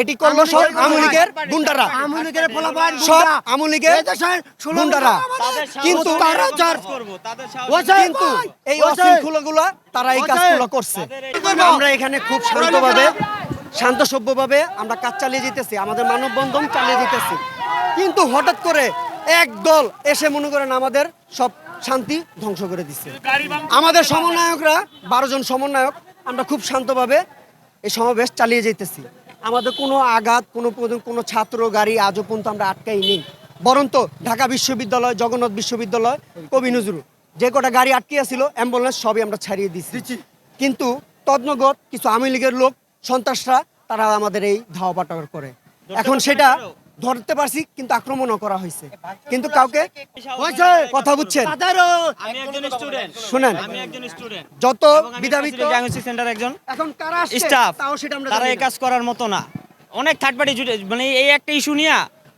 এটি করল সব গুন্ডারা। ফলাফল সব গুন্ডারা। কিন্তু আমরা তারা যার কিন্তু এই অশৃঙ্খলাগুলা তারা এই কাজগুলো করছে। আমরা এখানে খুব শান্তভাবে শান্ত সভ্যভাবে আমরা কাজ চালিয়ে যেতেছি আমাদের মানববন্ধন চালিয়ে যেতেছি। কিন্তু হঠাৎ করে এক দল এসে মনে করেন আমাদের সব শান্তি ধ্বংস করে দিচ্ছে আমাদের সমন্বয়করা বারো জন সমন্বয়ক আমরা খুব শান্তভাবে এই সমাবেশ চালিয়ে যেতেছি। আমাদের কোনো আঘাত কোনো কোনো ছাত্র গাড়ি আজও পর্যন্ত আমরা আটকাই নেই বরন্ত ঢাকা বিশ্ববিদ্যালয় জগন্নাথ বিশ্ববিদ্যালয় কবি নজরুল যে কটা গাড়ি আটকে ছিল অ্যাম্বুলেন্স সবই আমরা ছাড়িয়ে দিচ্ছি। কিন্তু তদ্নগত কিছু আওয়ামী লীগের লোক সন্ত্রাসরা তারা আমাদের এই ধাওয়া পাটার করে। এখন সেটা ধরতে পারছি কিন্তু আক্রমণও করা হয়েছে। কিন্তু কাউকে কথা বুঝছেন? তাদেরও আমি একজন স্টুডেন্ট শুনেন। আমি একজন স্টুডেন্ট যত বিধাবিত ডায়াগনস্টিক সেন্টার একজন। এখন কারা স্টাফ তাও সেটা আমরা তারা এই কাজ করার মতো না। অনেক থার্ড পার্টি জুড়ে মানে এই একটা ইস্যু নিয়ে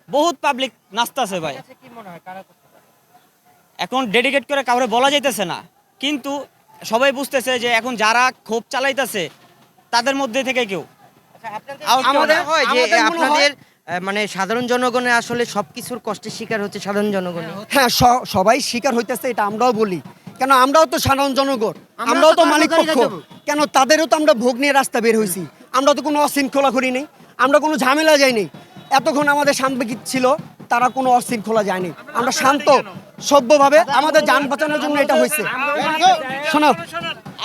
বহুত পাবলিক নাচতেছে ভাই। এখন ডেডিকেট করে কাউরে বলা যাইতেছে না। কিন্তু সবাই বুঝতেছে যে এখন যারা ক্ষোভ চালাইতেছে তাদের মধ্যে থেকে কেউ। out আমাদের হয় যে আপনাদের মানে সাধারণ জনগণের আসলে সব কিছুর কষ্টের শিকার হচ্ছে সাধারণ জনগণ হ্যাঁ সবাই শিকার হইতেছে এটা আমরাও বলি। কেন আমরাও তো সাধারণ জনগণ আমরাও তো মালিক পক্ষ। কেন তাদেরও তো আমরা ভোগ নিয়ে রাস্তা বের হয়েছি আমরা তো কোনো অশৃঙ্খলা করি নাই আমরা কোনো ঝামেলা যাইনি এতক্ষণ আমাদের সাংবাদিক ছিল তারা কোনো অশৃঙ্খলা যায়নি। আমরা শান্ত সভ্যভাবে আমাদের যান বাঁচানোর জন্য এটা হয়েছে। শোনো।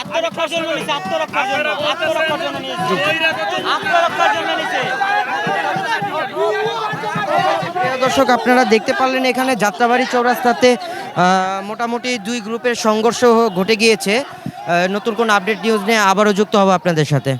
আত্মরক্ষার জন্য নিছে আত্মরক্ষার জন্য আত্মরক্ষার জন্য নিয়েছে। আত্মরক্ষার জন্য দর্শক, আপনারা দেখতে পারলেন এখানে যাত্রাবাড়ি চৌরাস্তাতে মোটামুটি দুই গ্রুপের সংঘর্ষ ঘটে গিয়েছে। নতুন কোন আপডেট নিউজ নিয়ে আবারও যুক্ত হব আপনাদের সাথে।